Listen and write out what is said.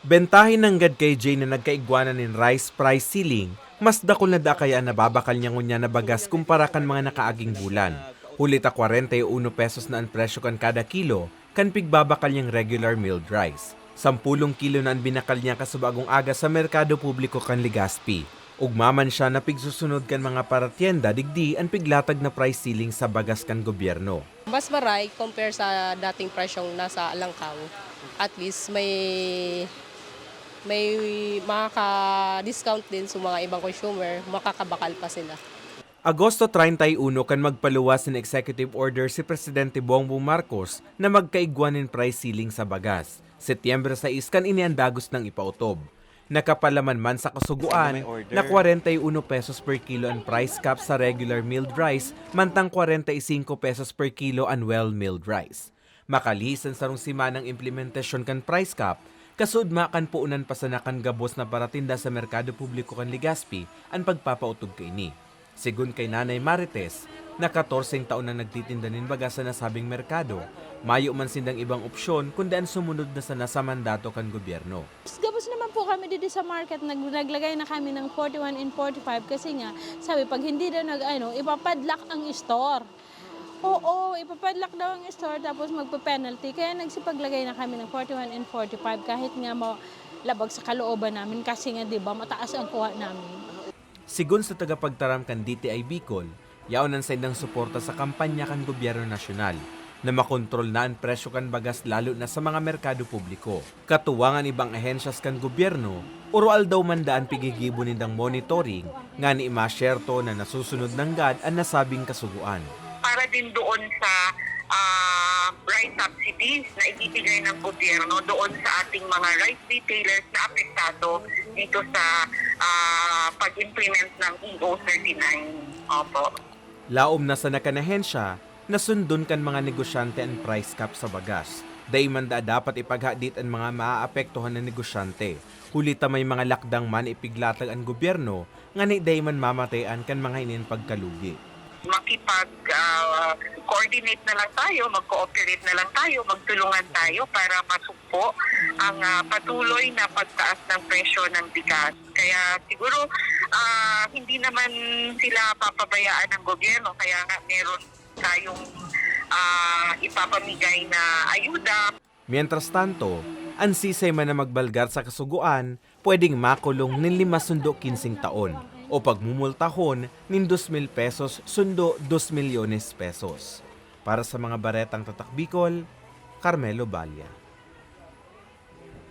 Bentahin ng gad kay Jay na nagkaigwanan nin rice price ceiling, mas dakol na da kaya nababakal niya ngunya na bagas kumpara kan mga nakaaging bulan. Hulita 41 pesos na ang presyo kan kada kilo, kan pigbabakal niyang regular milled rice. Sampulong kilo na ang binakal niya kasubagong aga sa merkado publiko kan Ligaspi. Ugmaman siya na pigsusunod kan mga paratienda digdi ang piglatag na price ceiling sa bagas kan gobyerno. Mas maray compare sa dating presyong nasa Alangkaw. At least may may makaka-discount din sa mga ibang consumer, makakabakal pa sila. Agosto 31 kan magpaluwas ng executive order si Presidente Bongbong Marcos na magkaigwanin price ceiling sa bagas. Setyembre 6 kan iniandagos ng ipautob. Nakapalaman man sa kasuguan na 41 pesos per kilo ang price cap sa regular milled rice mantang 45 pesos per kilo ang well-milled rice. Makalisan sa rong simanang implementasyon kan price cap, kasud makan puunan pa sa nakan gabos na paratinda sa merkado publiko kan Ligaspi ang pagpapautog kay ni. Sigun kay Nanay Marites, na 14 taon na nagtitinda nin baga sa nasabing merkado, mayo man sindang ibang opsyon kundi ang sumunod na sa nasa mandato kan gobyerno. Gabos naman po kami dito sa market, nag naglagay na kami ng 41 and 45 kasi nga, sabi, pag hindi daw nag, ano, ipapadlock ang store. Oo, ipapadlock daw ang store tapos magpa-penalty. Kaya nagsipaglagay na kami ng 41 and 45 kahit nga mo labag sa kalooban namin kasi nga 'di ba mataas ang kuha namin. Sigun sa tagapagtaram kan DTI Bicol, yaon ang sendang suporta sa kampanya kan gobyerno nasyonal na makontrol na ang presyo kan bagas lalo na sa mga merkado publiko. Katuwangan ibang ahensyas kan gobyerno, urual daw mandaan pigigibo nindang monitoring nga ni imasyerto na nasusunod ng GAD ang nasabing kasuguan. Para din doon sa ah, rice subsidies na ibibigay ng gobyerno doon sa ating mga rice retailers na apektado dito sa ah, pag-implement ng EO39. Opo. Laom na sa nakanahensya, nasundon kan mga negosyante ang price cap sa bagas. Dayman da dapat ipaghadit ang mga maaapektuhan na negosyante. Hulita may mga lakdang man ipiglatag ang gobyerno, nga ni dayman mamatayan kan mga inin pagkalugi. Makipag-coordinate na lang tayo, mag-cooperate na lang tayo, magtulungan tayo para masugpo ang ah, patuloy na pagtaas ng presyo ng bigas. Kaya siguro ah, hindi naman sila papabayaan ng gobyerno, kaya nga meron tayong ah, ipapamigay na ayuda Mientras tanto, ang sisay man na magbalgar sa kasuguan, pwedeng makulong ng 5 sundo 15 taon o pagmumultahon ng 2,000 pesos sundo 2 milyones pesos. Para sa mga baretang tatak Bicol, Carmelo Balya.